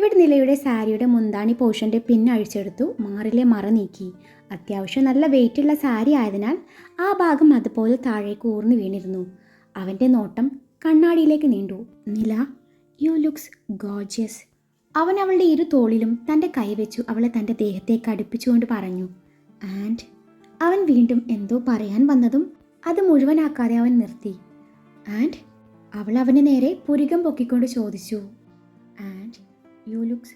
David നിലയുടെ സാരിയുടെ മുന്താണി പോർഷന്റെ പിന്നഴിച്ചെടുത്തു മാറിലെ മറ നീക്കി. അത്യാവശ്യം നല്ല വെയിറ്റുള്ള സാരി ആയതിനാൽ ആ ഭാഗം അതുപോലെ താഴേക്ക് ഊർന്നു വീണിരുന്നു. അവന്റെ നോട്ടം കണ്ണാടിയിലേക്ക് നീണ്ടു. നില യു ലുക്സ് ഗോർജിയസ് അവൻ അവളുടെ ഇരു തോളിലും തന്റെ കൈവച്ചു അവളെ തന്റെ ദേഹത്തേക്ക് അടുപ്പിച്ചുകൊണ്ട് പറഞ്ഞു ആൻഡ്? അവൻ വീണ്ടും എന്തോ പറയാൻ വന്നതും അത് മുഴുവനാക്കാതെ അവൻ നിർത്തി. ആൻഡ്? അവൾ അവന് നേരെ പുരികം പൊക്കിക്കൊണ്ട് ചോദിച്ചു and? You looks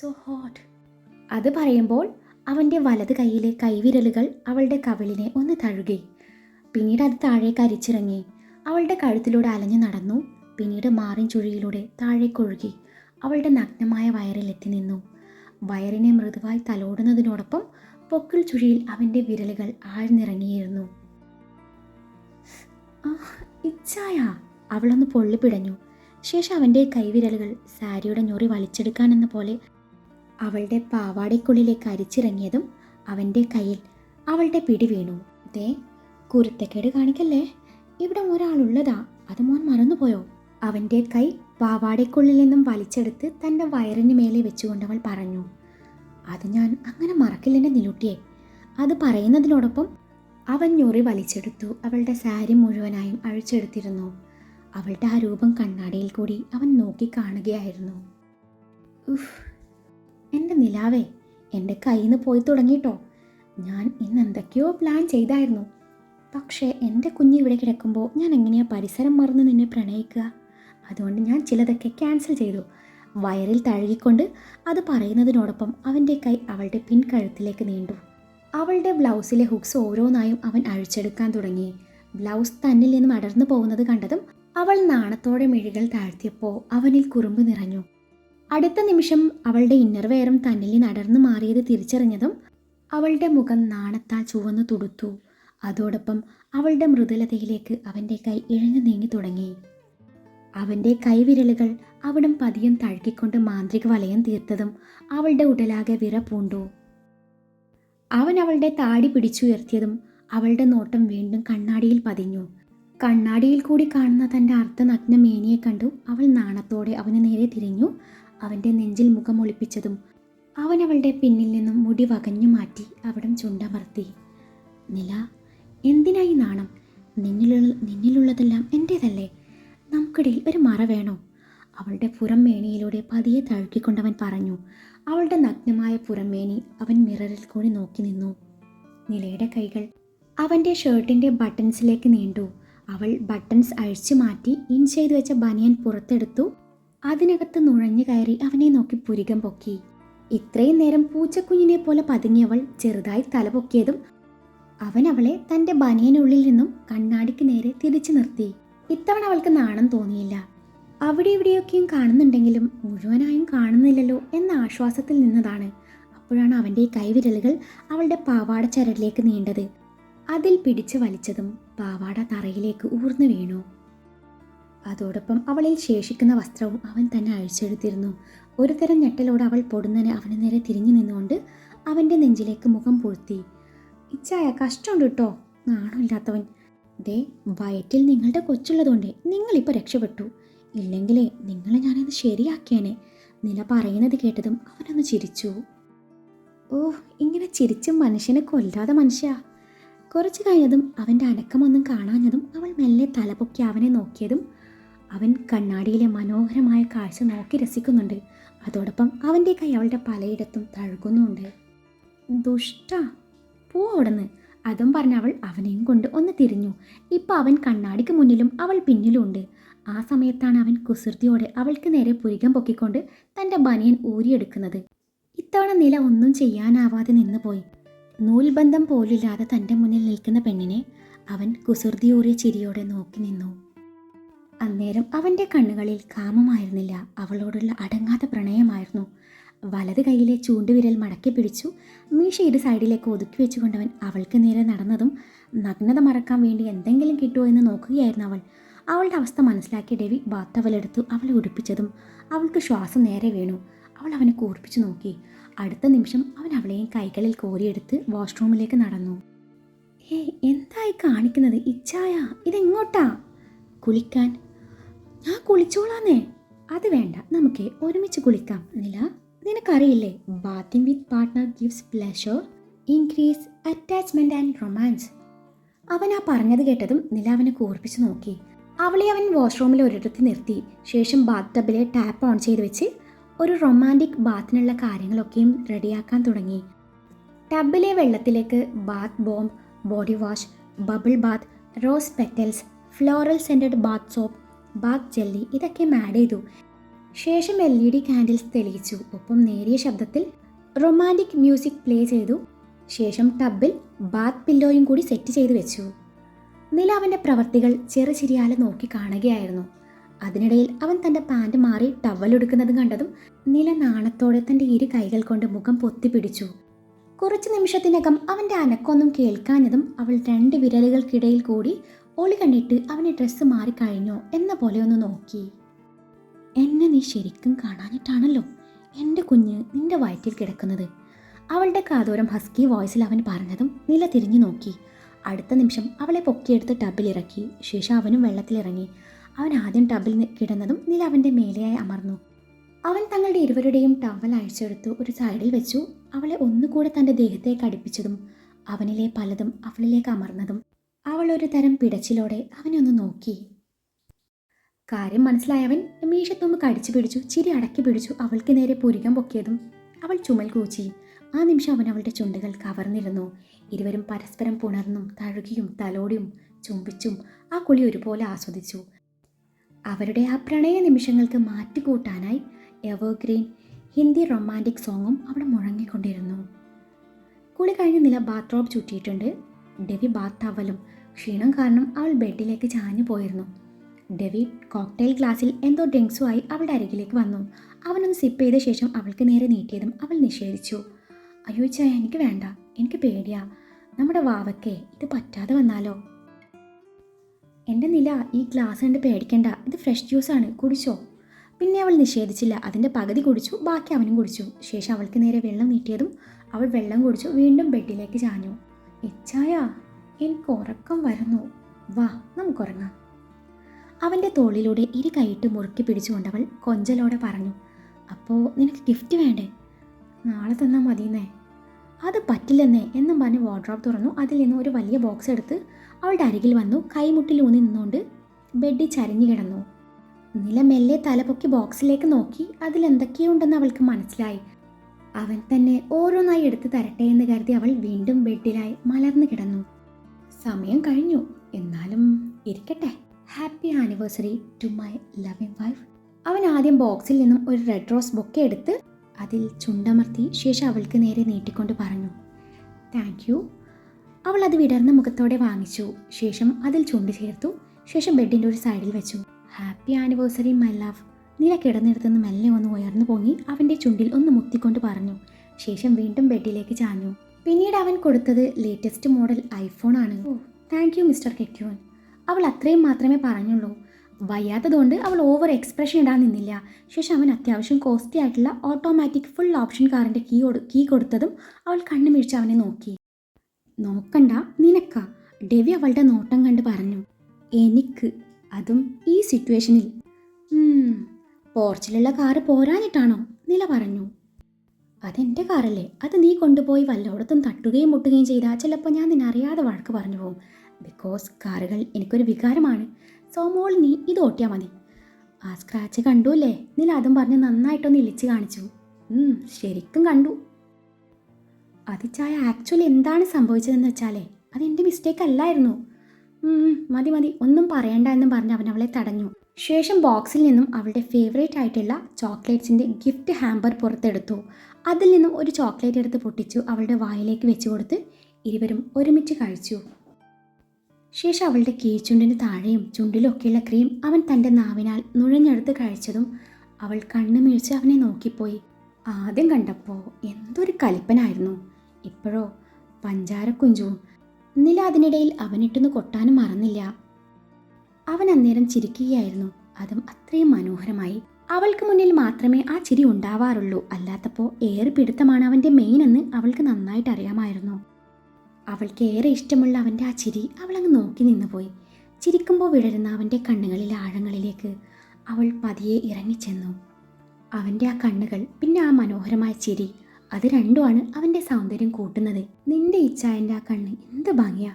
so hot അത് പറയുമ്പോൾ അവന്റെ വലത് കൈയിലെ കൈവിരലുകൾ അവളുടെ കവിളിനെ ഒന്ന് തഴുകി. പിന്നീട് അത് താഴേക്ക് അരിച്ചിറങ്ങി. അവളുടെ കഴുത്തിലൂടെ അലഞ്ഞു നടന്നു. പിന്നീട് മാറിൻ ചുഴിയിലൂടെ താഴേക്കൊഴുകി അവളുടെ നഗ്നമായ വയറിലെത്തി നിന്നു. വയറിനെ മൃദുവായി തലോടുന്നതിനോടൊപ്പം പൊക്കിൾ ചുഴിയിൽ അവന്റെ വിരലുകൾ ആഴ്ന്നിറങ്ങിയിരുന്നു. ഇച്ചായ അവളൊന്ന് പൊള്ളി പിടഞ്ഞു ശേഷം അവന്റെ കൈവിരലുകൾ സാരിയുടെ ഞൊറി വലിച്ചെടുക്കാനെന്ന പോലെ അവളുടെ പാവാടയ്ക്കുള്ളിലേക്ക് അരിച്ചിറങ്ങിയതും അവന്റെ കയ്യിൽ അവളുടെ പിടി വീണു. ദേ കുരുത്തക്കേട് കാണിക്കല്ലേ? ഇവിടെ ഒരാളുള്ളതാ അത് മോൻ മറന്നുപോയോ? അവന്റെ കൈ പാവാടയ്ക്കുള്ളിൽ നിന്നും വലിച്ചെടുത്ത് തന്റെ വയറിന് മേലെ വെച്ചുകൊണ്ട് അവൾ പറഞ്ഞു അത് ഞാൻ അങ്ങനെ മറക്കില്ലെന്നെ നിലുട്ടിയെ. അത് പറയുന്നതിനോടൊപ്പം അവൻ ഞൊറി വലിച്ചെടുത്തു. അവളുടെ സാരി മുഴുവനായും അഴിച്ചെടുത്തിരുന്നു. അവളുടെ ആ രൂപം കണ്ണാടിയിൽ കൂടി അവൻ നോക്കി കാണുകയായിരുന്നു. ഉഫ് എന്റെ നിലാവേ എന്റെ കയ്യിൽ നിന്ന് പോയി തുടങ്ങിട്ടോ. ഞാൻ ഇന്ന് എന്തൊക്കെയോ പ്ലാൻ ചെയ്തായിരുന്നു. പക്ഷേ എന്റെ കുഞ്ഞ് ഇവിടെ കിടക്കുമ്പോൾ ഞാൻ എങ്ങനെയാ പരിസരം മറന്ന് നിന്നെ പ്രണയിക്കുക? അതുകൊണ്ട് ഞാൻ ചിലതൊക്കെ ക്യാൻസൽ ചെയ്തു. വയറിൽ തഴുകിക്കൊണ്ട് അത് പറയുന്നതിനോടൊപ്പം അവന്റെ കൈ അവളുടെ പിൻകഴുത്തിലേക്ക് നീണ്ടു. അവളുടെ ബ്ലൗസിലെ ഹുക്സ് ഓരോന്നായും അവൻ അഴിച്ചെടുക്കാൻ തുടങ്ങി. ബ്ലൗസ് തന്നിൽ നിന്നും അടർന്നു പോകുന്നത് കണ്ടതും അവൾ നാണത്തോടെ മിഴികൾ താഴ്ത്തിയപ്പോൾ അവനിൽ കുറുമ്പ് നിറഞ്ഞു. അടുത്ത നിമിഷം അവളുടെ ഇന്നർവെയറും തന്നിൽ നടന്നു മാറിയത് തിരിച്ചറിഞ്ഞതും അവളുടെ മുഖം നാണത്താൽ ചുവന്നു തുടുത്തു. അതോടൊപ്പം അവളുടെ മൃദുലതയിലേക്ക് അവന്റെ കൈ ഇഴഞ്ഞു നീങ്ങി തുടങ്ങി. അവന്റെ കൈവിരലുകൾ അവിടം പതിയും തഴുകിക്കൊണ്ട് മാന്ത്രിക വലയം തീർത്തതും അവളുടെ ഉടലാകെ വിറ പൂണ്ടു. അവൻ അവളുടെ താടി പിടിച്ചുയർത്തിയതും അവളുടെ നോട്ടം വീണ്ടും കണ്ണാടിയിൽ പതിഞ്ഞു. കണ്ണാടിയിൽ കൂടി കാണുന്ന തന്റെ അർദ്ധനഗ്ന മേനിയെ കണ്ടു. അവൾ നാണത്തോടെ അവന് നേരെ തിരിഞ്ഞു. അവന്റെ നെഞ്ചിൽ മുഖം ഒളിപ്പിച്ചതും അവൻ അവളുടെ പിന്നിൽ നിന്നും മുടി വകഞ്ഞു മാറ്റി അവിടം ചുണ്ടമർത്തി. നില എന്തിനായി നാണം? നിന്നിലുള്ള നിന്നിലുള്ളതെല്ലാം എന്റേതല്ലേ? നമുക്കിടയിൽ ഒരു മറ വേണോ? അവളുടെ പുറം മേനിയിലൂടെ പതിയെ തഴുകിക്കൊണ്ടവൻ പറഞ്ഞു. അവളുടെ നഗ്നമായ പുറമേനി അവൻ മിററിൽ കൂടി നോക്കി നിന്നു. നിലയുടെ കൈകൾ അവന്റെ ഷർട്ടിന്റെ ബട്ടൺസിലേക്ക് നീണ്ടു. അവൾ ബട്ടൺസ് അഴിച്ചു മാറ്റി ഇൻ ചെയ്തു വെച്ച ബനിയൻ പുറത്തെടുത്തു. അതിനകത്ത് നുഴഞ്ഞു കയറി അവനെ നോക്കി പുരികം പൊക്കി. ഇത്രയും നേരം പൂച്ചക്കുഞ്ഞിനെ പോലെ പതുങ്ങിയവൾ ചെറുതായി തല പൊക്കിയതും അവൻ അവളെ തന്റെ ബനിയനുള്ളിൽ നിന്നും കണ്ണാടിക്ക് നേരെ തിരിച്ചു നിർത്തി. ഇത്തവണ അവൾക്ക് നാണം തോന്നിയില്ല. അവിടെ ഇവിടെയൊക്കെയും കാണുന്നുണ്ടെങ്കിലും മുഴുവനായും കാണുന്നില്ലല്ലോ എന്ന ആശ്വാസത്തിൽ നിന്നതാണ്. അപ്പോഴാണ് അവന്റെ കൈവിരലുകൾ അവളുടെ പാവാട ചരടിലേക്ക് നീണ്ടത്. അതിൽ പിടിച്ചു വലിച്ചതും പാവാട തറയിലേക്ക് ഊർന്നു വീണു. അതോടൊപ്പം അവളിൽ ശേഷിക്കുന്ന വസ്ത്രവും അവൻ തന്നെ അഴിച്ചെടുത്തിരുന്നു. ഒരു തരം ഞെട്ടലോട് അവൾ പൊടുന്നനെ അവന് നേരെ തിരിഞ്ഞു നിന്നുകൊണ്ട് അവന്റെ നെഞ്ചിലേക്ക് മുഖം പൂഴ്ത്തി. ഇച്ചായ കഷ്ടമുണ്ട് കേട്ടോ. നാണമില്ലാത്തവൻ. ദേ വയറ്റിൽ നിങ്ങളുടെ കൊച്ചുള്ളതുകൊണ്ട് നിങ്ങളിപ്പോൾ രക്ഷപ്പെട്ടു. ഇല്ലെങ്കിലേ നിങ്ങളെ ഞാനത് ശരിയാക്കിയേനെ. നില പറയുന്നത് കേട്ടതും അവനൊന്ന് ചിരിച്ചു. ഓ ഇങ്ങനെ ചിരിച്ചും മനുഷ്യനെ കൊല്ലാതെ മനുഷ്യ. കുറച്ച് കഴിഞ്ഞതും അവന്റെ അനക്കമൊന്നും കാണാഞ്ഞതും അവൾ മെല്ലെ തലപൊക്കി അവനെ നോക്കിയതും അവൻ കണ്ണാടിയിലെ മനോഹരമായ കാഴ്ച നോക്കി രസിക്കുന്നുണ്ട്. അതോടൊപ്പം അവന്റെ കൈ അവളുടെ പലയിടത്തും തഴുകുന്നുണ്ട്. ദുഷ്ട പോ അതും പറഞ്ഞ് അവൾ അവനെയും കൊണ്ട് ഒന്ന് തിരിഞ്ഞു. ഇപ്പോൾ അവൻ കണ്ണാടിക്ക് മുന്നിലും അവൾ പിന്നിലും ഉണ്ട്. ആ സമയത്താണ് അവൻ കുസൃതിയോടെ അവൾക്ക് നേരെ പുരികം പൊക്കിക്കൊണ്ട് തന്റെ ബനിയൻ ഊരിയെടുക്കുന്നത്. ഇത്തവണ നില ഒന്നും ചെയ്യാനാവാതെ നിന്നുപോയി. നൂൽബന്ധം പോലില്ലാതെ തന്റെ മുന്നിൽ നിൽക്കുന്ന പെണ്ണിനെ അവൻ കുസൃതിയൂറിയ ചിരിയോടെ നോക്കി നിന്നു. അന്നേരം അവന്റെ കണ്ണുകളിൽ കാമമായിരുന്നില്ല. അവളോടുള്ള അടങ്ങാത്ത പ്രണയമായിരുന്നു. വലത് കൈയിലെ ചൂണ്ടുവിരൽ മടക്കി പിടിച്ചു മീശ ഇരു സൈഡിലേക്ക് ഒതുക്കി വെച്ചുകൊണ്ടവൻ അവൾക്ക് നേരെ നടന്നതും നഗ്നത മറക്കാൻ വേണ്ടി എന്തെങ്കിലും കിട്ടുമോ എന്ന് നോക്കുകയായിരുന്നു അവൾ. അവളുടെ അവസ്ഥ മനസ്സിലാക്കിയ ഡെവി ബാത്തവലെടുത്തു അവളെ ഉടുപ്പിച്ചതും അവൾക്ക് ശ്വാസം നേരെ വീണു. അവനെ കൂർപ്പിച്ചു നോക്കി. അടുത്ത നിമിഷം അവൻ അവളെയും കൈകളിൽ കോരിയെടുത്ത് വാഷ്റൂമിലേക്ക് നടന്നു. ഹേ എന്തായി കാണിക്കുന്നത്? ഇച്ചായ ഇതെങ്ങോട്ടാ? കുളിക്കാൻ. ഞാൻ കുളിച്ചോളാന്നേ. അത് വേണ്ട നമുക്ക് ഒരുമിച്ച് കുളിക്കാം. നില നിനക്കറിയില്ലേ bathing with partner gives pleasure increase attachment and romance അവൻ ആ പറഞ്ഞത് കേട്ടതും നില അവനെ കൂർപ്പിച്ചു നോക്കി. അവളെ അവൻ വാഷ്റൂമിൽ ഒരിടത്ത് നിർത്തി. ശേഷം ബാത്ത് ടബിലെ ടാപ്പ് ഓൺ ചെയ്ത് വെച്ച് ഒരു റൊമാന്റിക് ബാത്തിനുള്ള കാര്യങ്ങളൊക്കെയും റെഡിയാക്കാൻ തുടങ്ങി. ടബിലെ വെള്ളത്തിലേക്ക് bath bomb body wash bubble bath rose petals floral scented bath soap bath jelly ഇതൊക്കെ ആഡ് ചെയ്തു. ശേഷം എൽ ഇ ഡി കാൻഡിൽസ് തെളിയിച്ചു. ഒപ്പം നേരിയ ശബ്ദത്തിൽ റൊമാന്റിക് മ്യൂസിക് പ്ലേ ചെയ്തു. ശേഷം ടബിൽ ബാത്ത് പില്ലോയും കൂടി സെറ്റ് ചെയ്തു വെച്ചു. നില അവന്റെ പ്രവർത്തികൾ ചെറുചിരിയാലെ നോക്കി കാണുകയായിരുന്നു. അതിനിടയിൽ അവൻ തന്റെ പാന്റ് മാറി ടവലെടുക്കുന്നത് കണ്ടതും നില നാണത്തോടെ തന്റെ ഇരു കൈകൾ കൊണ്ട് മുഖം പൊത്തിപ്പിടിച്ചു കുറച്ചു നിമിഷത്തിനകം അവന്റെ അനക്കൊന്നും കേൾക്കാഞ്ഞതും അവൾ രണ്ട് വിരലുകൾക്കിടയിൽ കൂടി ഒളി കണ്ടിട്ട് അവന്റെ ഡ്രസ്സ് മാറിക്കഴിഞ്ഞോ എന്ന പോലെ ഒന്ന് നോക്കി. എന്നെ നീ ശരിക്കും കാണാഞ്ഞിട്ടാണല്ലോ എന്റെ കുഞ്ഞ് നിന്റെ വയറ്റിൽ കിടക്കുന്നത് അവളുടെ കാതോരം ഹസ്കി വോയിസിൽ അവൻ പറഞ്ഞതും നില തിരിഞ്ഞു നോക്കി. അടുത്ത നിമിഷം അവളെ പൊക്കിയെടുത്ത് ടബിലിറക്കി ശേഷം അവനും വെള്ളത്തിലിറങ്ങി. അവൻ ആദ്യം ടബിൽ കിടന്നതും നില അവന്റെ മേലെയായി അമർന്നു. അവൻ തങ്ങളുടെ ഇരുവരുടെയും ടവൽ അഴിച്ചെടുത്തു ഒരു സൈഡിൽ വെച്ചു. അവളെ ഒന്നുകൂടെ തന്റെ ദേഹത്തേക്ക് അടുപ്പിച്ചതും അവനിലെ പലതും അവളിലേക്ക് അമർന്നതും അവൾ ഒരു തരം പിടച്ചിലോടെ അവനെ ഒന്ന് നോക്കി. കാര്യം മനസ്സിലായവൻ മീശത്തുമ്പ് കടിച്ചു പിടിച്ചു ചിരി അടക്കി പിടിച്ചു അവൾക്ക് നേരെ പുരികം പൊക്കിയതും അവൾ ചുമൽ കൂച്ചി. ആ നിമിഷം അവൻ അവളുടെ ചുണ്ടുകൾ കവർന്നിരുന്നു. ഇരുവരും പരസ്പരം പുണർന്നും തഴുകിയും തലോടിയും ചുംബിച്ചും ആ കുളി ഒരുപോലെ ആസ്വദിച്ചു. അവരുടെ ആ പ്രണയ നിമിഷങ്ങൾക്ക് മാറ്റുകൂട്ടാനായി എവർഗ്രീൻ ഹിന്ദി റൊമാന്റിക് സോങ്ങും അവിടെ മുഴങ്ങിക്കൊണ്ടിരുന്നു. കുളി കഴിഞ്ഞ നില ബാത്റോബ് ചുറ്റിയിട്ടുണ്ട്. ഡെവി ബാത്ത് ടവലും ക്ഷീണം കാരണം അവൾ ബെഡിലേക്ക് ചാഞ്ഞു പോയിരുന്നു. ഡെവി കോക്ടെയിൽ ഗ്ലാസ്സിൽ എന്തോ ഡ്രിങ്ക്സുമായി അവളുടെ അരികിലേക്ക് വന്നു. അവനൊന്ന് സിപ്പ് ചെയ്ത ശേഷം അവൾക്ക് നേരെ നീട്ടിയതും അവൾ നിഷേധിച്ചു. അയ്യോ ചായ എനിക്ക് വേണ്ട. എനിക്ക് പേടിയാ. നമ്മുടെ വാവക്കേ ഇത് പറ്റാതെ വന്നാലോ? എന്റെ നില ഈ ഗ്ലാസ് കണ്ട് പേടിക്കണ്ട. ഇത് ഫ്രഷ് ജ്യൂസാണ് കുടിച്ചോ? പിന്നെ അവൾ നിഷേധിച്ചില്ല. അതിന്റെ പകുതി കുടിച്ചു ബാക്കി അവനും കുടിച്ചു. ശേഷം അവൾക്ക് നേരെ വെള്ളം നീട്ടിയതും അവൾ വെള്ളം കുടിച്ചു വീണ്ടും ബെഡിലേക്ക് ചാഞ്ഞു. ഇച്ചായ എനിക്ക് ഉറക്കം വരുന്നു. വാ നമുക്കുറങ്ങാം അവന്റെ തോളിലൂടെ ഇരു കൈയിട്ട് മുറുക്കി പിടിച്ചുകൊണ്ടവൾ കൊഞ്ചലോടെ പറഞ്ഞു അപ്പോൾ നിനക്ക് ഗിഫ്റ്റ് വേണ്ടേ? നാളെ തന്നാൽ മതിയെന്നേ. അത് പറ്റില്ലെന്നേ എന്നും പറഞ്ഞ് വാർഡ്രോബ് തുറന്നു. അതിൽ നിന്ന് ഒരു വലിയ ബോക്സ് എടുത്ത് അവളുടെ അരികിൽ വന്നു. കൈമുട്ടിൽ ഊന്നി നിന്നുകൊണ്ട് ബെഡിൽ ചരിഞ്ഞു കിടന്നു. നില മെല്ലെ തലപൊക്കി ബോക്സിലേക്ക് നോക്കി. അതിൽ എന്തൊക്കെയുണ്ടെന്ന് അവൾക്ക് മനസ്സിലായി. അവൻ തന്നെ ഓരോന്നായി എടുത്ത് തരട്ടെ എന്ന് കരുതി അവൾ വീണ്ടും ബെഡിലായി മലർന്നു കിടന്നു. സമയം കഴിഞ്ഞു. എന്നാലും ഇരിക്കട്ടെ. Happy anniversary to my loving wife അവൻ ആദ്യം ബോക്സിൽ നിന്നും ഒരു റെഡ് റോസ് ബൊക്കെ എടുത്ത് അതിൽ ചുണ്ടമർത്തി ശേഷം അവൾക്ക് നേരെ നീട്ടിക്കൊണ്ട് പറഞ്ഞു താങ്ക് യു അവൾ അത് വിടർന്ന മുഖത്തോടെ വാങ്ങിച്ചു. ശേഷം അതിൽ ചുണ്ട് ചേർത്തു. ശേഷം ബെഡിന്റെ ഒരു സൈഡിൽ വെച്ചു. ഹാപ്പി ആനിവേഴ്സറി മൈ ലവ് നില കിടന്നിടത്തുനിന്ന് മെല്ലെ ഒന്ന് ഉയർന്നു പൊങ്ങി അവന്റെ ചുണ്ടിൽ ഒന്ന് മുത്തിക്കൊണ്ട് പറഞ്ഞു. ശേഷം വീണ്ടും ബെഡിലേക്ക് ചാഞ്ഞു. പിന്നീട് അവൻ കൊടുത്തത് ലേറ്റസ്റ്റ് മോഡൽ ഐഫോൺ ആണ്. ഓ താങ്ക് യു മിസ്റ്റർ കെക്യോൻ അവൾ അത്രയും മാത്രമേ പറഞ്ഞുള്ളൂ. വയ്യാത്തതുകൊണ്ട് അവൾ ഓവർ എക്സ്പ്രഷൻ ഇടാൻ നിന്നില്ല. ശേഷം അവൻ അത്യാവശ്യം കോസ്റ്റ്ലി ആയിട്ടുള്ള ഓട്ടോമാറ്റിക് ഫുൾ ഓപ്ഷൻ കാറിന്റെ കീ കീ കൊടുത്തതും അവൾ കണ്ണു മിഴിച്ച് അവനെ നോക്കി. നോക്കണ്ട നിനക്ക ഡെവി അവളുടെ നോട്ടം കണ്ട് പറഞ്ഞു. എനിക്ക് അതും ഈ സിറ്റുവേഷനിൽ "ഉം, പോർച്ചിലുള്ള കാറ് പോരാഞ്ഞിട്ടാണോ? നില പറഞ്ഞു. അതെന്റെ കാറല്ലേ അത് നീ കൊണ്ടുപോയി വല്ലോടത്തും തട്ടുകയും മുട്ടുകയും ചെയ്താൽ ചിലപ്പോൾ ഞാൻ നിന്നറിയാതെ വഴക്ക് പറഞ്ഞു പോകും. ബിക്കോസ് കാറുകൾ എനിക്കൊരു വികാരമാണ്. സോ നീ ഇത് ഓട്ടിയാൽ മതി. ആ സ്ക്രാച്ച് കണ്ടുല്ലേ നീ അതും പറഞ്ഞ് നന്നായിട്ടൊന്ന് ഇളിച്ച് കാണിച്ചു. "ഉം, ശരിക്കും കണ്ടു. അതിച്ചായ ചായ ആക്ച്വലി എന്താണ് സംഭവിച്ചതെന്ന് വെച്ചാലേ അത് എന്റെ മിസ്റ്റേക്ക് അല്ലായിരുന്നു. മതി മതി ഒന്നും പറയണ്ട എന്ന് പറഞ്ഞ് അവൻ അവളെ തടഞ്ഞു. ശേഷം ബോക്സിൽ നിന്നും അവളുടെ ഫേവറേറ്റ് ആയിട്ടുള്ള ചോക്ലേറ്റ്സിന്റെ ഗിഫ്റ്റ് ഹാമ്പർ പുറത്തെടുത്തു. അതിൽ നിന്നും ഒരു ചോക്ലേറ്റ് എടുത്ത് പൊട്ടിച്ചു അവളുടെ വായിലേക്ക് വെച്ചു കൊടുത്ത് ഇരുവരും ഒരുമിച്ച് കഴിച്ചു. ശേഷം അവളുടെ കീഴ്ചുണ്ടിന് താഴെയും ചുണ്ടിലൊക്കെയുള്ള ക്രീം അവൻ തന്റെ നാവിനാൽ നുഴഞ്ഞെടുത്ത് കഴിച്ചതും അവൾ കണ്ണു മിഴിച്ച് അവനെ നോക്കിപ്പോയി. ആദ്യം കണ്ടപ്പോൾ എന്തൊരു കലിപ്പനായിരുന്നു. ഇപ്പോഴോ പഞ്ചാരക്കുഞ്ചുവും. നില അതിനിടയിൽ അവനിട്ടൊന്ന് കൊട്ടാനും മറന്നില്ല. അവൻ അന്നേരം ചിരിക്കുകയായിരുന്നു. അതും അത്രയും മനോഹരമായി. അവൾക്ക് മുന്നിൽ മാത്രമേ ആ ചിരി ഉണ്ടാവാറുള്ളൂ. അല്ലാത്തപ്പോൾ ഏറെ പിടുത്തമാണ് അവന്റെ മെയിൻ എന്ന് അവൾക്ക് നന്നായിട്ട് അറിയാമായിരുന്നു. അവൾക്ക് ഏറെ ഇഷ്ടമുള്ള അവന്റെ ആ ചിരി അവളങ്ങ് നോക്കി നിന്നുപോയി ചിരിക്കുമ്പോൾ വിടരുന്ന അവന്റെ കണ്ണുകളിലെ ആഴങ്ങളിലേക്ക് അവൾ പതിയെ ഇറങ്ങിച്ചെന്നു അവന്റെ ആ കണ്ണുകൾ പിന്നെ ആ മനോഹരമായ ചിരി അത് രണ്ടുമാണ് അവന്റെ സൗന്ദര്യം കൂട്ടുന്നത്. നിന്റെ ഇച്ഛായന്റെ ആ കണ്ണ്. എന്ത് ഭംഗിയാ.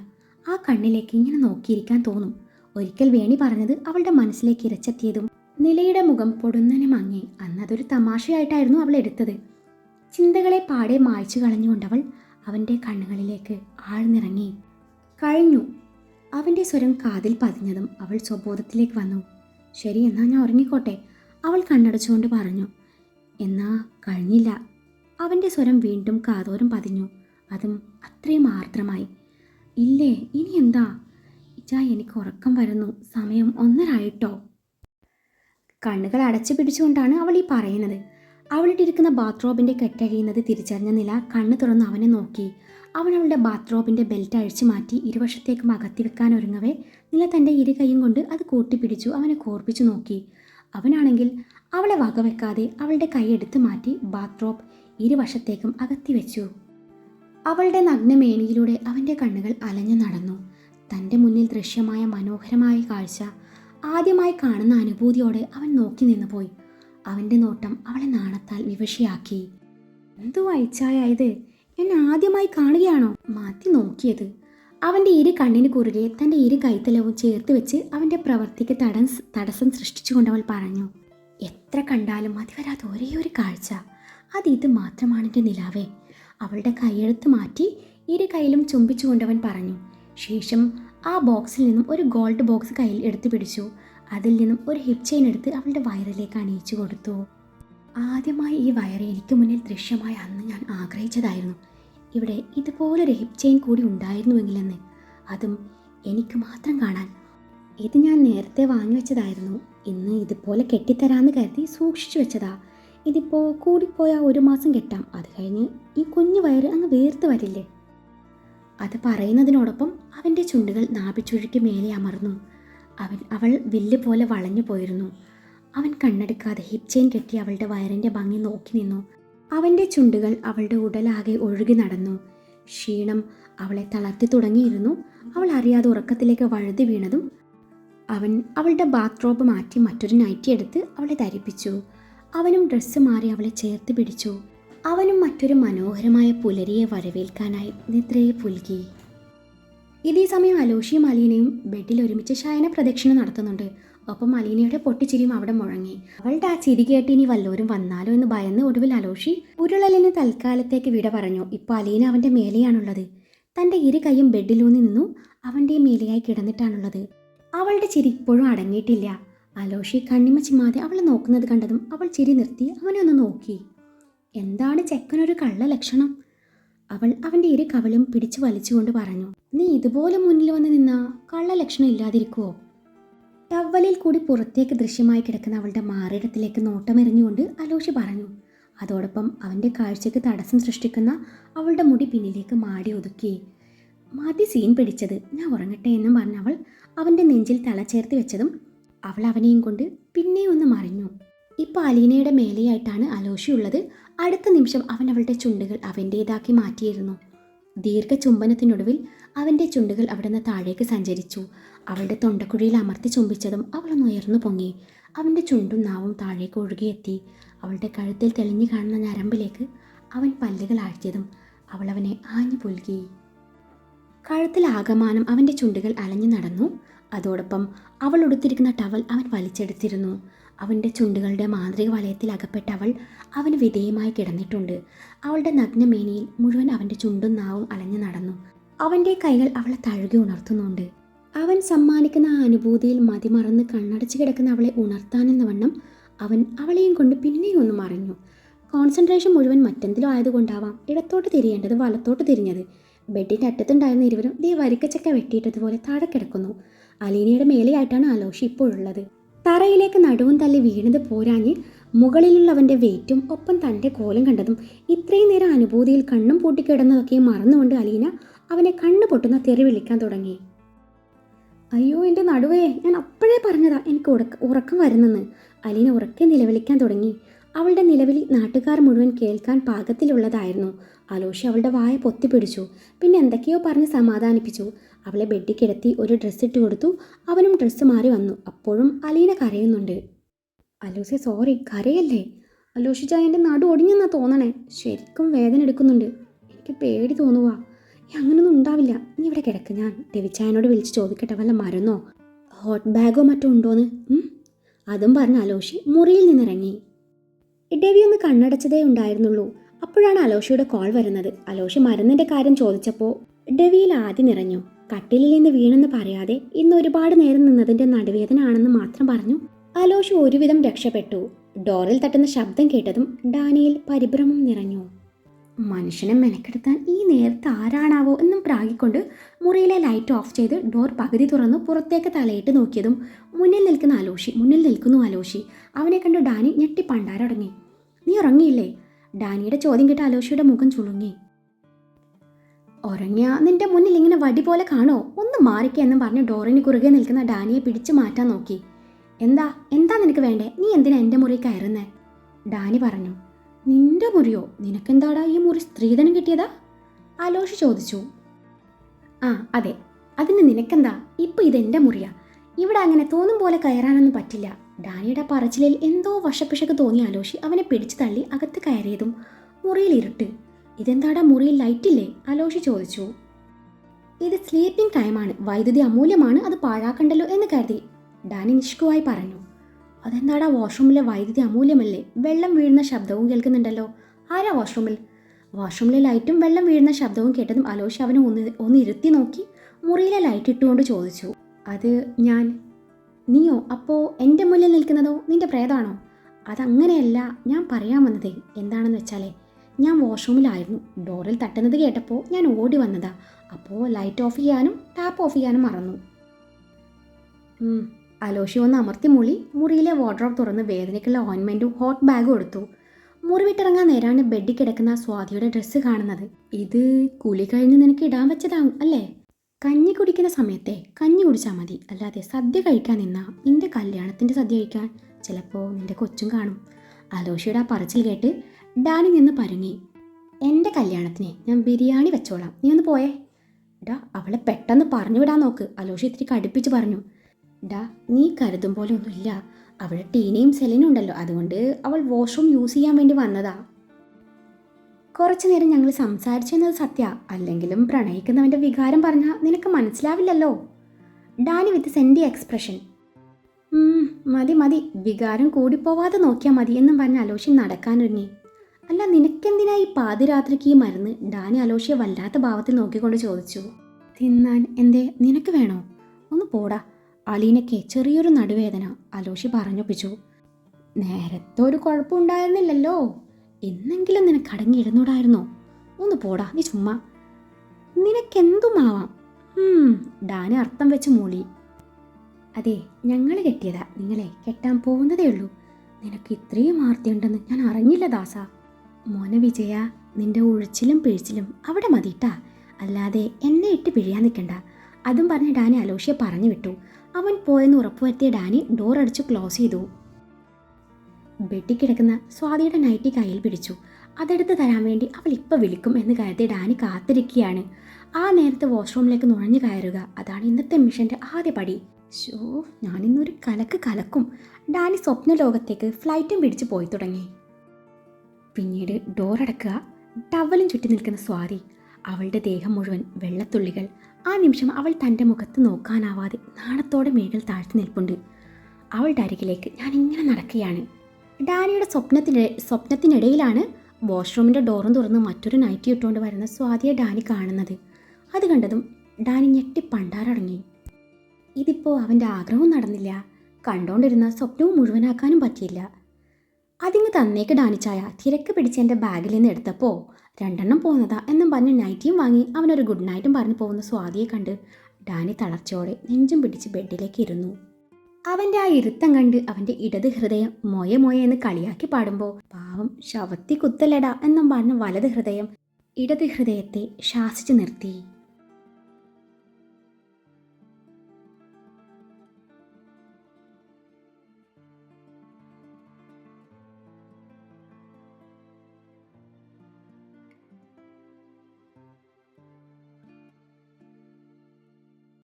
ആ കണ്ണിലേക്ക് ഇങ്ങനെ നോക്കിയിരിക്കാൻ തോന്നും. ഒരിക്കൽ വേണി പറഞ്ഞത് അവളുടെ മനസ്സിലേക്ക് ഇരച്ചെത്തിയതും നിലയുടെ മുഖം പൊടുന്നനെ മങ്ങി. അന്നതൊരു തമാശയായിട്ടായിരുന്നു അവൾ എടുത്തത്. ചിന്തകളെ പാടെ മായ്ച്ചു കളഞ്ഞുകൊണ്ടവൾ അവന്റെ കണ്ണുകളിലേക്ക് ആഴ്ന്നിറങ്ങി. കഴിഞ്ഞു. അവന്റെ സ്വരം കാതിൽ പതിഞ്ഞതും അവൾ സ്വബോധത്തിലേക്ക് വന്നു. ശരി എന്നാൽ ഞാൻ ഉറങ്ങിക്കോട്ടെ അവൾ കണ്ണടച്ചുകൊണ്ട് പറഞ്ഞു. എന്നാ കഴിഞ്ഞില്ല. അവന്റെ സ്വരം വീണ്ടും കാതോരം പതിഞ്ഞു. അതും അത്രയും ആർദ്രമായി. ഇല്ലേ ഇനി എന്താ? ഇജാ എനിക്ക് ഉറക്കം വരുന്നു. സമയം ഒന്നരായിട്ടോ? കണ്ണുകൾ അടച്ചു പിടിച്ചുകൊണ്ടാണ് അവൾ ഈ പറയുന്നത്. അവളുടെ ഇരിക്കുന്ന ബാത്റോബിന്റെ കെട്ടഴിയുന്നത് തിരിച്ചറിഞ്ഞ നില കണ്ണു തുറന്ന് അവനെ നോക്കി. അവൻ അവളുടെ ബാത്റോബിന്റെ ബെൽറ്റ് അഴിച്ചു മാറ്റി ഇരുവശത്തേക്കും അകത്തി വെക്കാൻ ഒരുങ്ങവേ നില തന്റെ ഇരു കൈയും കൊണ്ട് അത് കൂട്ടിപ്പിടിച്ചു അവനെ കോർപ്പിച്ചു നോക്കി. അവനാണെങ്കിൽ അവളെ വകവെക്കാതെ അവളുടെ കൈ എടുത്തു മാറ്റി ബാത്റോബ് ഇരുവശത്തേക്കും അകത്തി വെച്ചു. അവളുടെ നഗ്നമേണിയിലൂടെ അവന്റെ കണ്ണുകൾ അലഞ്ഞു നടന്നു. തന്റെ മുന്നിൽ ദൃശ്യമായ മനോഹരമായ കാഴ്ച ആദ്യമായി കാണുന്ന അനുഭൂതിയോടെ അവൻ നോക്കി നിന്നുപോയി. അവന്റെ നോട്ടം അവളെ നാണത്താൽ വിവശയാക്കി. എന്തു വായിച്ചായത് എന്നെ ആദ്യമായി കാണുകയാണോ? മാറ്റി നോക്കിയത്. അവന്റെ ഇരു കണ്ണിന് കുറുകെ തന്റെ ഇരു കൈത്തലവും ചേർത്ത് വെച്ച് അവന്റെ പ്രവൃത്തിക്ക് തടം തടസ്സം സൃഷ്ടിച്ചുകൊണ്ട് അവൾ പറഞ്ഞു എത്ര കണ്ടാലും മതി വരാത്ത ഒരേ ഒരു കാഴ്ച. അത് ഇത് മാത്രമാണ് എന്റെ നിലാവേ. അവളുടെ കൈയെടുത്ത് മാറ്റി ഇരു കൈയിലും ചുംബിച്ചുകൊണ്ടവൻ പറഞ്ഞു ശേഷം ആ ബോക്സിൽ നിന്നും ഒരു ഗോൾഡ് ബോക്സ് കയ്യിൽ എടുത്തു പിടിച്ചു അതിൽ നിന്നും ഒരു ഹിപ് ചെയിൻ എടുത്ത് അവളുടെ വയറിലേക്ക് അണിയിച്ചു കൊടുത്തു. ആദ്യമായി ഈ വയറ് എനിക്ക് മുന്നിൽ ദൃശ്യമായ അന്ന് ഞാൻ ആഗ്രഹിച്ചതായിരുന്നു. ഇവിടെ ഇതുപോലൊരു ഹിപ് ചെയിൻ കൂടി ഉണ്ടായിരുന്നുവെങ്കിലെന്ന്. അതും എനിക്ക് മാത്രം കാണാൻ. ഇത് ഞാൻ നേരത്തെ വാങ്ങി വെച്ചതായിരുന്നു. ഇന്ന് ഇതുപോലെ കെട്ടിത്തരാന്ന് കരുതി സൂക്ഷിച്ചു വെച്ചതാ. ഇതിപ്പോൾ കൂടിപ്പോയാൽ ഒരു മാസം കെട്ടാം. അത് കഴിഞ്ഞ് ഈ കുഞ്ഞു വയറ് അങ്ങ് വേർത്ത് വരില്ലേ? അത് പറയുന്നതിനോടൊപ്പം അവന്റെ ചുണ്ടുകൾ നാഭിച്ചുഴിക്ക് മേലെ അമർന്നു. അവൻ അവൾ വില്ല് പോലെ വളഞ്ഞു പോയിരുന്നു. അവൻ കണ്ണെടുക്കാതെ ഹിപ്ചെയിൻ കെട്ടി അവളുടെ വയറിന്റെ ഭംഗി നോക്കി നിന്നു. അവന്റെ ചുണ്ടുകൾ അവളുടെ ഉടലാകെ ഒഴുകി നടന്നു. ക്ഷീണം അവളെ തളർത്തി തുടങ്ങിയിരുന്നു. അവൾ അറിയാതെ ഉറക്കത്തിലേക്ക് വഴുതി വീണതും അവൻ അവളുടെ ബാത്റോബ് മാറ്റി മറ്റൊരു നൈറ്റി എടുത്ത് അവളെ ധരിപ്പിച്ചു. അവനും ഡ്രസ്സ് മാറി അവളെ ചേർത്ത് പിടിച്ചു. അവനും മറ്റൊരു മനോഹരമായ പുലരിയെ വരവേൽക്കാനായി നിദ്രയെ പുൽകി. ഇതേ സമയം അലോഷിയും അലീനയും ബെഡിൽ ഒരുമിച്ച് ശയന പ്രദക്ഷിണം നടത്തുന്നുണ്ട്. ഒപ്പം അലീനയുടെ പൊട്ടിച്ചിരിയും അവിടെ മുഴങ്ങി. അവളുടെ ആ ചിരി കേട്ട് ഇനി വല്ലവരും വന്നാലോ എന്ന് ഭയന്ന് ഒടുവിൽ അലോഷി ഉരുളലിന് തൽക്കാലത്തേക്ക് വിട പറഞ്ഞു. ഇപ്പോൾ അലീന അവന്റെ മേലെയാണുള്ളത്. തന്റെ ഇരു കൈയും ബെഡിലൂന്നി നിന്നു അവന്റെ മേലെയായി കിടന്നിട്ടാണുള്ളത്. അവളുടെ ചിരി ഇപ്പോഴും അടങ്ങിയിട്ടില്ല. അലോഷി കണ്ണിമ ചിമ്മാതെ അവളെ നോക്കുന്നത് കണ്ടതും അവൾ ചിരി നിർത്തി അവനെ ഒന്ന് നോക്കി. എന്താണ് ചെക്കനൊരു കള്ള ലക്ഷണം അവൾ അവന്റെ ഇരു കവളും പിടിച്ചു വലിച്ചുകൊണ്ട് പറഞ്ഞു നീ ഇതുപോലെ മുന്നിൽ വന്ന് നിന്ന കള്ളലക്ഷണം ഇല്ലാതിരിക്കുവോ? ടവ്വലിൽ കൂടി പുറത്തേക്ക് ദൃശ്യമായി കിടക്കുന്ന അവളുടെ മാറിടത്തിലേക്ക് നോട്ടമെറിഞ്ഞുകൊണ്ട് അലോഷി പറഞ്ഞു അതോടൊപ്പം അവന്റെ കാഴ്ചയ്ക്ക് തടസ്സം സൃഷ്ടിക്കുന്ന അവളുടെ മുടി പിന്നിലേക്ക് മാടി ഒതുക്കി. മതി സീൻ പിടിച്ചത് ഞാൻ ഉറങ്ങട്ടെ എന്നും പറഞ്ഞവൾ അവന്റെ നെഞ്ചിൽ തല ചേർത്ത് വെച്ചതും അവൾ അവനെയും കൊണ്ട് പിന്നെയും ഒന്ന് മറിഞ്ഞു. ഇപ്പോൾ അലീനയുടെ മേലെയായിട്ടാണ് അലോഷി ഉള്ളത്. അടുത്ത നിമിഷം അവൻ അവളുടെ ചുണ്ടുകൾ അവന്റേതാക്കി മാറ്റിയിരുന്നു. ദീർഘ ചുംബനത്തിനൊടുവിൽ അവന്റെ ചുണ്ടുകൾ അവിടുന്ന് താഴേക്ക് സഞ്ചരിച്ചു. അവളുടെ തൊണ്ടക്കുഴിയിൽ അമർത്തി ചുംബിച്ചതും അവളൊന്ന് ഉയർന്നു പൊങ്ങി. അവന്റെ ചുണ്ടും നാവും താഴേക്ക് ഒഴുകിയെത്തി അവളുടെ കഴുത്തിൽ തെളിഞ്ഞു കാണുന്ന ഞരമ്പിലേക്ക് അവൻ പല്ലുകൾ ആഴ്ത്തിയതും അവൾ അവനെ ആഞ്ഞു പുൽകി. കഴുത്തിൽ ആകമാനം അവന്റെ ചുണ്ടുകൾ അലഞ്ഞു നടന്നു. അതോടൊപ്പം അവൾ ഉടുത്തിരിക്കുന്ന ടവൽ അവൻ വലിച്ചെടുത്തിരുന്നു. അവന്റെ ചുണ്ടുകളുടെ മാന്ത്രിക വലയത്തിൽ അകപ്പെട്ട അവൾ അവന് വിധേയമായി കിടന്നിട്ടുണ്ട്. അവളുടെ നഗ്നമേനിയിൽ മുഴുവൻ അവന്റെ ചുണ്ടും നാവും അലഞ്ഞു നടന്നു. അവന്റെ കൈകൾ അവളെ തഴുകി ഉണർത്തുന്നുണ്ട്. അവൻ സമ്മാനിക്കുന്ന ആ അനുഭൂതിയിൽ മതിമറന്ന് കണ്ണടച്ച് കിടക്കുന്ന അവളെ ഉണർത്താനെന്ന വണ്ണം അവൻ അവളെയും കൊണ്ട് പിന്നെയും ഒന്ന് മറിഞ്ഞു. കോൺസെൻട്രേഷൻ മുഴുവൻ മറ്റെന്തിലും ആയതുകൊണ്ടാവാം ഇടത്തോട്ട് തിരിയേണ്ടത് വലത്തോട്ട് തിരിഞ്ഞത്. ബെഡിന്റെ അറ്റത്തുണ്ടായിരുന്ന ഇരുവരും ദേ വരിക്കച്ചക്ക വെട്ടിയിട്ടതുപോലെ താഴെ കിടക്കുന്നു. അലീനയുടെ മേലെയായിട്ടാണ് അലോഷി ഇപ്പോഴുള്ളത്. തറയിലേക്ക് നടുവും തല്ലി വീണത് പോരാഞ്ഞ് മുകളിലുള്ളവന്റെ വെയിറ്റും ഒപ്പം തന്റെ കോലം കണ്ടതും ഇത്രയും നേരം അനുഭൂതിയിൽ കണ്ണും പൂട്ടിക്കിടന്നതൊക്കെ മറന്നുകൊണ്ട് അലീന അവനെ കണ്ണു പൊട്ടുന്ന തെറി വിളിക്കാൻ തുടങ്ങി. അയ്യോ എന്റെ നടുവേ ഞാൻ അപ്പോഴേ പറഞ്ഞതാ എനിക്ക് ഉറക്ക ഉറക്കം വരുന്നെന്ന് അലീന ഉറക്കെ നിലവിളിക്കാൻ തുടങ്ങി. അവളുടെ നിലവിളി നാട്ടുകാർ മുഴുവൻ കേൾക്കാൻ പാകത്തിലുള്ളതായിരുന്നു. അലോഷി അവളുടെ വായ പൊത്തിപ്പിടിച്ചു. പിന്നെ എന്തൊക്കെയോ പറഞ്ഞ് സമാധാനിപ്പിച്ചു. അവളെ ബെഡിൽ കിടത്തി ഒരു ഡ്രസ്സ് ഇട്ട് കൊടുത്തു. അവനും ഡ്രസ്സ് മാറി വന്നു. അപ്പോഴും അലീന കരയുന്നുണ്ട്. അലൂസെ സോറി കരയല്ലേ? അലൂഷിച്ച എന്റെ നടു ഒടിഞ്ഞെന്നാ തോന്നണേ. ശരിക്കും വേദന എടുക്കുന്നുണ്ട്. എനിക്ക് പേടി തോന്നുവാ. അങ്ങനൊന്നും ഉണ്ടാവില്ല. നീ ഇവിടെ കിടക്ക്. ഞാൻ രവിച്ചായനോട് വിളിച്ച് ചോദിക്കട്ടെ വല്ല മരുന്നോ? ഹോട്ട് ബാഗോ മറ്റോ ഉണ്ടോന്ന്? അതും പറഞ്ഞ് അലോഷി മുറിയിൽ നിന്നിറങ്ങി. ഇടവി ഒന്ന് കണ്ണടച്ചതേ ഉണ്ടായിരുന്നുള്ളൂ. അപ്പോഴാണ് അലോഷിയുടെ കോൾ വരുന്നത്. അലോഷി മരുന്നിന്റെ കാര്യം ചോദിച്ചപ്പോൾ ഡെവിയിൽ ആദ്യം നിറഞ്ഞു. കട്ടിലിൽ നിന്ന് വീണെന്ന് പറയാതെ ഇന്ന് ഒരുപാട് നേരം നിന്നതിന്റെ നടുവേദന ആണെന്ന് മാത്രം പറഞ്ഞു. അലോഷ് ഒരുവിധം രക്ഷപ്പെട്ടു. ഡോറിൽ തട്ടുന്ന ശബ്ദം കേട്ടതും ഡാനിയിൽ പരിഭ്രമം നിറഞ്ഞു. മനുഷ്യനെ മെനക്കെടുത്താൻ ഈ നേരത്തെ ആരാണാവോ എന്നും പ്രാഗിക്കൊണ്ട് മുറിയിലെ ലൈറ്റ് ഓഫ് ചെയ്ത് ഡോർ പകുതി തുറന്ന് പുറത്തേക്ക് തലയിട്ട് നോക്കിയതും മുന്നിൽ നിൽക്കുന്ന അലോഷി മുന്നിൽ നിൽക്കുന്നു അലോഷി. അവനെ കണ്ട് ഡാനി ഞെട്ടി പണ്ടാരടങ്ങി. നീ ഉറങ്ങിയില്ലേ? ഡാനിയുടെ ചോദ്യം കേട്ട് അലോഷിയുടെ മുഖം ചുളുങ്ങി. ഉറങ്ങിയ നിന്റെ മുന്നിൽ ഇങ്ങനെ വടി പോലെ കാണോ? ഒന്ന് മാറിക്ക എന്നും പറഞ്ഞ് ഡോറിന് കുറുകെ നിൽക്കുന്ന ഡാനിയെ പിടിച്ചു മാറ്റാൻ നോക്കി. എന്താ? എന്താ നിനക്ക് വേണ്ടേ? നീ എന്തിനാ എന്റെ മുറി കയറുന്നേ? ഡാനി പറഞ്ഞു നിന്റെ മുറിയോ? നിനക്കെന്താടാ ഈ മുറി സ്ത്രീധനം കിട്ടിയതാ? ആലോഷി ചോദിച്ചു ആ അതെ. അതിന് നിനക്കെന്താ? ഇപ്പം ഇതെന്റെ മുറിയാ. ഇവിടെ അങ്ങനെ തോന്നും പോലെ കയറാനൊന്നും പറ്റില്ല. ഡാനിയുടെ പറച്ചിലിൽ എന്തോ വശപ്പിശക്ക് തോന്നിയ ആലോഷി അവനെ പിടിച്ചു തള്ളി അകത്ത് കയറിയതും മുറിയിൽ ഇരുട്ട്. ഇതെന്താടാ മുറിയിൽ ലൈറ്റില്ലേ? അലോഷി ചോദിച്ചു. ഇത് സ്ലീപ്പിംഗ് ടൈമാണ് വൈദ്യുതി അമൂല്യമാണ്. അത് പാഴാക്കണ്ടല്ലോ എന്ന് കരുതി. ഡാനി നിഷ്കുവായി പറഞ്ഞു. അതെന്താടാ വാഷ്റൂമിലെ വൈദ്യുതി അമൂല്യമല്ലേ? വെള്ളം വീഴുന്ന ശബ്ദവും കേൾക്കുന്നുണ്ടല്ലോ. ആരാ വാഷ്റൂമിൽ വാഷ്റൂമിലെ ലൈറ്റും വെള്ളം വീഴുന്ന ശബ്ദവും കേട്ടതും അലോഷി അവനെ ഒന്ന് ഒന്ന് ഇരുത്തി നോക്കി. മുറിയിലെ ലൈറ്റ് ഇട്ടുകൊണ്ട് ചോദിച്ചു. അത് ഞാൻ. നീയോ? അപ്പോൾ എന്റെ മുന്നിൽ നിൽക്കുന്നതോ? നിന്റെ പ്രേതാണോ അതങ്ങനെയല്ല ഞാൻ പറയാൻ വന്നതേ. എന്താണെന്ന് വെച്ചാലേ ഞാൻ വാഷ്റൂമിലായിരുന്നു ഡോറിൽ തട്ടുന്നത് കേട്ടപ്പോൾ ഞാൻ ഓടി വന്നതാ. അപ്പോൾ ലൈറ്റ് ഓഫ് ചെയ്യാനും ടാപ്പ് ഓഫ് ചെയ്യാനും മറന്നു. അലോഷി ഒന്ന് അമർത്തി മൂളി. മുറിയിലെ വാർഡ്രോബ് തുറന്ന് വേദനയ്ക്കുള്ള ഓയിൻമെന്റും ഹോട്ട് ബാഗും എടുത്തു. മുറി വിട്ടിറങ്ങാൻ നേരാണ് ബെഡിൽ കിടക്കുന്ന സ്വാതിയുടെ ഡ്രസ്സ് കാണുന്നത്. ഇത് കുളി കഴിഞ്ഞ് നിനക്ക് ഇടാൻ വെച്ചതാകും അല്ലേ? കഞ്ഞി കുടിക്കുന്ന സമയത്തെ കഞ്ഞി കുടിച്ചാൽ മതി. അല്ലാതെ സദ്യ കഴിക്കാൻ നിന്നാ. നിന്റെ കല്യാണത്തിന്റെ സദ്യ കഴിക്കാൻ. ചിലപ്പോൾ നിന്റെ കൊച്ചും കാണും. അലോഷിയുടെ ആ പറച്ചിൽ കേട്ട് ഡാനി നിന്ന് പരുങ്ങി. എന്റെ കല്യാണത്തിന് ഞാൻ ബിരിയാണി വെച്ചോളാം. നീ ഒന്ന് പോയേ. ഡാ അവളെ പെട്ടെന്ന് പറഞ്ഞു വിടാൻ നോക്ക്. അലോഷി ഇത്തിരി കടുപ്പിച്ച് പറഞ്ഞു. ഡാ നീ കരുതും പോലെ ഒന്നുമില്ല. അവളെ ടീനയും സെലിനും ഉണ്ടല്ലോ. അതുകൊണ്ട് അവൾ വാഷ്റൂം യൂസ് ചെയ്യാൻ വേണ്ടി വന്നതാ. കുറച്ചു നേരം ഞങ്ങൾ സംസാരിച്ചെന്നത് സത്യ. അല്ലെങ്കിലും പ്രണയിക്കുന്നവന്റെ വികാരം പറഞ്ഞാൽ നിനക്ക് മനസ്സിലാവില്ലല്ലോ. ഡാനി വിത്ത് സെൻഡി എക്സ്പ്രഷൻ മതി മതി. വികാരം കൂടിപ്പോവാതെ നോക്കിയാൽ മതി എന്നും പറഞ്ഞ് അലോഷി നടക്കാനൊരുങ്ങി അല്ല നിനക്കെന്തിനാ ഈ പാതിരാത്രിക്ക് ഈ മരുന്ന്? ഡാനി അലോഷിയെ വല്ലാത്ത ഭാവത്തിൽ നോക്കിക്കൊണ്ട് ചോദിച്ചു. തിന്നാൻ എന്തേ? നിനക്ക് വേണോ? ഒന്ന് പോടാ. അലീനയ്ക്ക് ചെറിയൊരു നടുവേദന അലോഷി പറഞ്ഞൊപ്പിച്ചു. നേരത്തെ ഒരു കുഴപ്പമുണ്ടായിരുന്നില്ലല്ലോ എന്നെങ്കിലും നിനക്ക് അടങ്ങിയിരുന്നൂടായിരുന്നോ? ഒന്ന് പോടാ നീ ചുമ്മാ. നിനക്കെന്തുമാവാം? ഡാനി അർത്ഥം വെച്ച് മൂളി. അതെ ഞങ്ങൾ കെട്ടിയതാ നിങ്ങളെ കെട്ടാൻ പോകുന്നതേ ഉള്ളൂ. നിനക്ക് ഇത്രയും ആർത്തിയുണ്ടെന്ന് ഞാൻ അറിഞ്ഞില്ല ദാസ. മോനെ വിജയ നിന്റെ ഉഴിച്ചിലും പിഴിച്ചിലും അവിടെ മതിട്ടാ. അല്ലാതെ എന്നെ ഇട്ട് പിഴിയാൻ നിൽക്കണ്ട. അതും പറഞ്ഞ് ഡാനി അലോഷ്യ പറഞ്ഞു വിട്ടു. അവൻ പോയെന്ന് ഉറപ്പുവരുത്തിയ ഡാനി ഡോർ അടിച്ച് ക്ലോസ് ചെയ്തു. ബെഡിൽ കിടക്കുന്ന സ്വാതിയുടെ നൈറ്റി കയ്യിൽ പിടിച്ചു. അതെടുത്ത് തരാൻ വേണ്ടി അവൾ ഇപ്പം വിളിക്കും എന്ന് കരുതി ഡാനി കാത്തിരിക്കുകയാണ്. ആ നേരത്തെ വാഷ്റൂമിലേക്ക് നുഴഞ്ഞു കയറുക. അതാണ് ഇന്നത്തെ മിഷന്റെ ആദ്യ പടി. ഷോ ഞാനിന്നൊരു കലക്ക് കലക്കും. ഡാനി സ്വപ്ന ലോകത്തേക്ക് ഫ്ലൈറ്റും പിടിച്ച് പോയി തുടങ്ങി. പിന്നീട് ഡോറടക്കുക ടവലും ചുറ്റി നിൽക്കുന്ന സ്വാതി അവളുടെ ദേഹം മുഴുവൻ വെള്ളത്തുള്ളികൾ ആ നിമിഷം അവൾ തന്റെ മുഖത്ത് നോക്കാനാവാതെ നാണത്തോടെ മേകൾ താഴ്ത്തി നിൽപ്പുണ്ട്. അവളുടെ അരികിലേക്ക് ഞാൻ ഇങ്ങനെ നടക്കുകയാണ്. ഡാനിയുടെ സ്വപ്നത്തിനിടെ സ്വപ്നത്തിനിടയിലാണ് വാഷ്റൂമിന്റെ ഡോറും തുറന്ന് മറ്റൊരു നൈറ്റി ഇട്ടുകൊണ്ട് വരുന്ന സ്വാതിയെ ഡാനി കാണുന്നത്. അത് കണ്ടതും ഡാനി ഞെട്ടി പണ്ടാറടങ്ങി ഇതിപ്പോൾ അവന്റെ ആഗ്രഹവും നടന്നില്ല. കണ്ടുകൊണ്ടിരുന്ന സ്വപ്നവും മുഴുവനാക്കാനും പറ്റിയില്ല. അതിങ്ങ് തന്നേക്ക് ഡാനിച്ചായ തിരക്ക് പിടിച്ച് എന്റെ ബാഗിൽ നിന്ന് എടുത്തപ്പോൾ രണ്ടെണ്ണം പോകുന്നതാ എന്നും പറഞ്ഞ് നൈറ്റിയും വാങ്ങി അവനൊരു ഗുഡ് നൈറ്റും പറഞ്ഞു പോകുന്ന സ്വാതിയെ കണ്ട് ഡാനി തളർച്ചയോടെ നെഞ്ചും പിടിച്ച് ബെഡിലേക്ക് ഇരുന്നു. അവന്റെ ആ ഇരുത്തം കണ്ട് അവന്റെ ഇടത് ഹൃദയം മൊയ മൊയ എന്ന് കളിയാക്കി പാടുമ്പോൾ പാവം ശവത്തി കുത്തലടാ എന്നും പറഞ്ഞ് വലത് ഹൃദയം ഇടത് ഹൃദയത്തെ ശാസിച്ചു നിർത്തി.